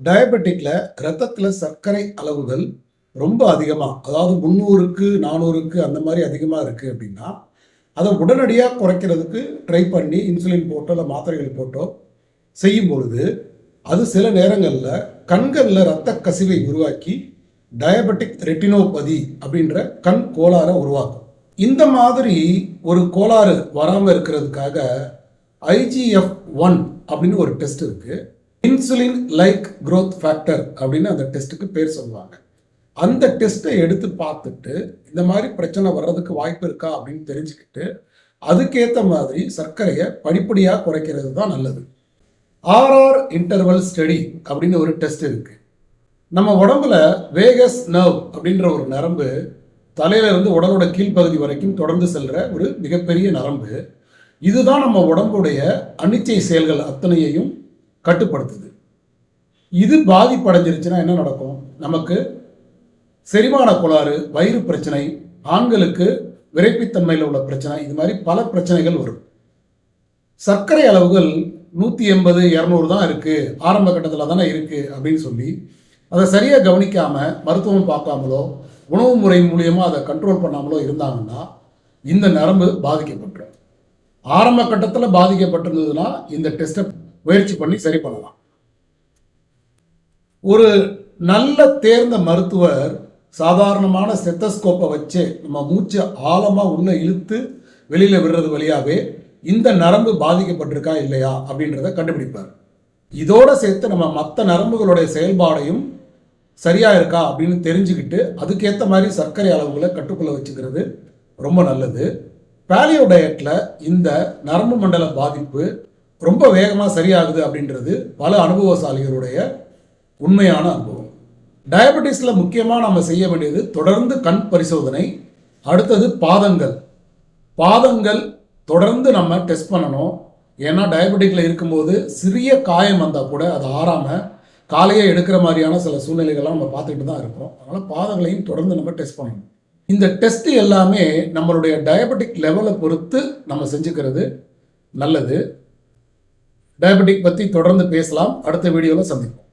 டயபெட்டிக்கில் ரத்தத்தில் சர்க்கரை அளவுகள் ரொம்ப அதிகமாக அதாவது முந்நூறுக்கு நானூறுக்கு அந்த மாதிரி அதிகமாக இருக்குது அப்படின்னா அதை உடனடியாக குறைக்கிறதுக்கு ட்ரை பண்ணி இன்சுலின் போட்டோ இல்லை மாத்திரைகள் போட்டோ செய்யும் பொழுது அது சில நேரங்களில் கண்களில் ரத்த கசிவை உருவாக்கி டயபெட்டிக் ரெட்டினோபதி அப்படின்ற கண் கோளாறை உருவாக்கும். இந்த மாதிரி ஒரு கோளாறு வராமல் இருக்கிறதுக்காக ஐஜிஎஃப் ஒன் அப்படின்னு ஒரு டெஸ்ட் இருக்குது இன்சுலின் லைக் க்ரோத் ஃபேக்டர் அப்படின்னு அந்த டெஸ்ட்டுக்கு பேர் சொல்லுவாங்க. அந்த டெஸ்ட்டை எடுத்து பார்த்துட்டு இந்த மாதிரி பிரச்சனை வர்றதுக்கு வாய்ப்பு இருக்கா அப்படின்னு தெரிஞ்சுக்கிட்டு அதுக்கேற்ற மாதிரி சர்க்கரையை படிப்படியாக குறைக்கிறது தான் நல்லது. ஆர்ஆர் இன்டர்வல் ஸ்டடி அப்படின்னு ஒரு டெஸ்ட் இருக்கு. நம்ம உடம்புல வேகஸ் நர்வ் அப்படின்ற ஒரு நரம்பு தலையிலிருந்து உடலோட கீழ்ப்பகுதி வரைக்கும் தொடர்ந்து செல்கிற ஒரு மிகப்பெரிய நரம்பு. இதுதான் நம்ம உடம்புடைய அனிச்சை செயல்கள் அத்தனையையும் கட்டுப்படுத்துது. இது பாதிப்படைஞ்சிருச்சுன்னா என்ன நடக்கும்? நமக்கு செரிமான கோளாறு வயிறு பிரச்சனை ஆண்களுக்கு விரைப்பித்தன்மையில் உள்ள பிரச்சனை இது மாதிரி பல பிரச்சனைகள் வரும். சர்க்கரை அளவுகள் நூற்றி எண்பது இரநூறு தான் இருக்குது ஆரம்ப கட்டத்தில் தானே இருக்குது அப்படின்னு சொல்லி அதை சரியாக கவனிக்காமல் மருத்துவம் பார்க்காமலோ உணவு முறை மூலியமாக அதை கண்ட்ரோல் பண்ணாமலோ இருந்தாங்கன்னா இந்த நரம்பு பாதிக்கப்பட்டுரும். ஆரம்ப கட்டத்தில் பாதிக்கப்பட்டிருந்ததுன்னா இந்த டெஸ்ட்டை முயற்சி பண்ணி சரி பண்ணலாம். ஒரு நல்ல தேர்ந்த மருத்துவர் சாதாரணமான ஸ்டெத்தஸ்கோப்பை வச்சு நம்ம மூச்சை ஆழமாக உள்ள இழுத்து வெளியில் விடுறது வழியாகவே இந்த நரம்பு பாதிக்கப்பட்டிருக்கா இல்லையா அப்படின்றத கண்டுபிடிப்பார். இதோட சேர்த்து நம்ம மற்ற நரம்புகளுடைய செயல்பாடையும் சரியா இருக்கா அப்படின்னு தெரிஞ்சுக்கிட்டு அதுக்கேற்ற மாதிரி சர்க்கரை அளவுகளை கட்டுக்குள்ள வச்சுக்கிறது ரொம்ப நல்லது. பேலியோ டயட்டில் இந்த நரம்பு மண்டல பாதிப்பு ரொம்ப வேகமாக சரியாகுது அப்படின்றது பல அனுபவசாலிகளுடைய உண்மையான அனுபவம். டயபெட்டிஸில் முக்கியமாக நம்ம செய்ய வேண்டியது தொடர்ந்து கண் பரிசோதனை அடுத்தது பாதங்கள். பாதங்கள் தொடர்ந்து நம்ம டெஸ்ட் பண்ணணும். ஏன்னா டயபெட்டிக்கில் இருக்கும்போது சிறிய காயம் வந்தால் கூட அது ஆறாமல் காலையே எடுக்கிற மாதிரியான சில சூழ்நிலைகள்லாம் நம்ம பார்த்துக்கிட்டு தான் இருக்கோம் அதனால் பாதங்களையும் தொடர்ந்து நம்ம டெஸ்ட் பண்ணணும். இந்த டெஸ்ட் எல்லாமே நம்மளுடைய டயபெட்டிக் லெவலை பொறுத்து நம்ம செஞ்சுக்கிறது நல்லது. டயபெட்டிக் பற்றி தொடர்ந்து பேசலாம். அடுத்த வீடியோவில் சந்திப்போம்.